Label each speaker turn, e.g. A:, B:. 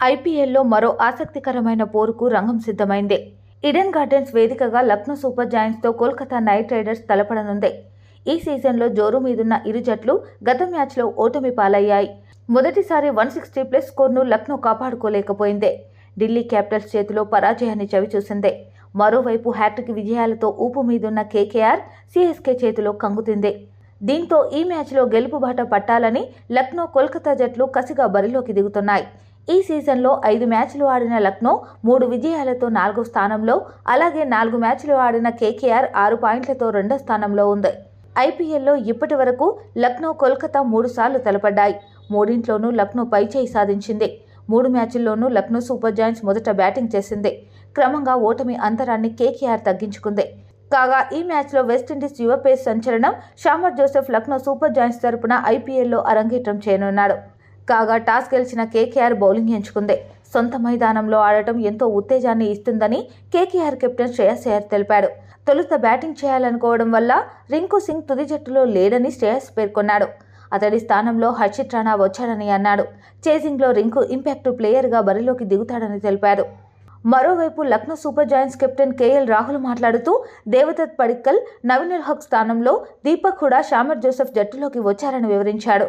A: ఐపీఎల్లో మరో ఆసక్తికరమైన పోరుకు రంగం సిద్ధమైంది. ఇడెన్ గార్డెన్స్ వేదికగా లక్నో సూపర్ జాయింట్స్తో కోల్కతా నైట్ రైడర్స్ తలపడనుంది. ఈ సీజన్లో జోరు మీదున్న ఇరు జట్లు గత మ్యాచ్లో ఓటమి పాలయ్యాయి. మొదటిసారి వన్ సిక్స్టీ ప్లస్ స్కోర్ను లక్నో కాపాడుకోలేకపోయింది. ఢిల్లీ క్యాపిటల్స్ చేతిలో పరాజయాన్ని చవిచూసింది. మరోవైపు హ్యాట్రిక్ విజయాలతో ఊపు మీదున్న కేకేఆర్ సిఎస్కే చేతిలో కంగుతింది దీంతో ఈ మ్యాచ్లో గెలుపు బాట పట్టాలని లక్నో కోల్కతా జట్లు కసిగా బరిలోకి దిగుతున్నాయి. ఈ సీజన్లో ఐదు మ్యాచ్లు ఆడిన లక్నో మూడు విజయాలతో నాలుగో స్థానంలో అలాగే నాలుగు మ్యాచ్లు ఆడిన కేకేఆర్ ఆరు పాయింట్లతో రెండో స్థానంలో ఉంది. ఐపీఎల్లో ఇప్పటి వరకు లక్నో కోల్కతా మూడుసార్లు తలపడ్డాయి. మూడింట్లోనూ లక్నో పైచేయి సాధించింది. మూడు మ్యాచ్ల్లోనూ లక్నో సూపర్ జాయింట్స్ మొదట బ్యాటింగ్ చేసింది. క్రమంగా ఓటమి అంతరాన్ని కేకేఆర్ తగ్గించుకుంది. కాగా ఈ మ్యాచ్లో వెస్టిండీస్ యువ పేస్ సంచలనం Shamar Joseph Lucknow Super Giants తరపున ఐపీఎల్లో అరంగేట్రం చేయనున్నాడు. కాగా టాస్ గెలిచిన కేకేఆర్ బౌలింగ్ ఎంచుకుంది. సొంత మైదానంలో ఆడటం ఎంతో ఉత్తేజాన్ని ఇస్తుందని కేకేఆర్ కెప్టెన్ శ్రేయస్ అయ్యర్ తెలిపాడు. తొలుత బ్యాటింగ్ చేయాలనుకోవడం వల్ల రింకు సింగ్ తుది జట్టులో లేడని శ్రేయస్ పేర్కొన్నాడు. అతడి స్థానంలో హర్షిత్ రాణా వచ్చాడని అన్నాడు. చేజింగ్లో రింకు ఇంపాక్ట్ ప్లేయర్గా బరిలోకి దిగుతాడని తెలిపాడు మరోవైపు Lucknow Super Giants captain KL Rahul మాట్లాడుతూ దేవదత్ పడిక్కల్ నవీనుల్ హక్ స్థానంలో దీపక్ హుడా షామర్ జోసెఫ్ జట్టులోకి వచ్చారని వివరించాడు.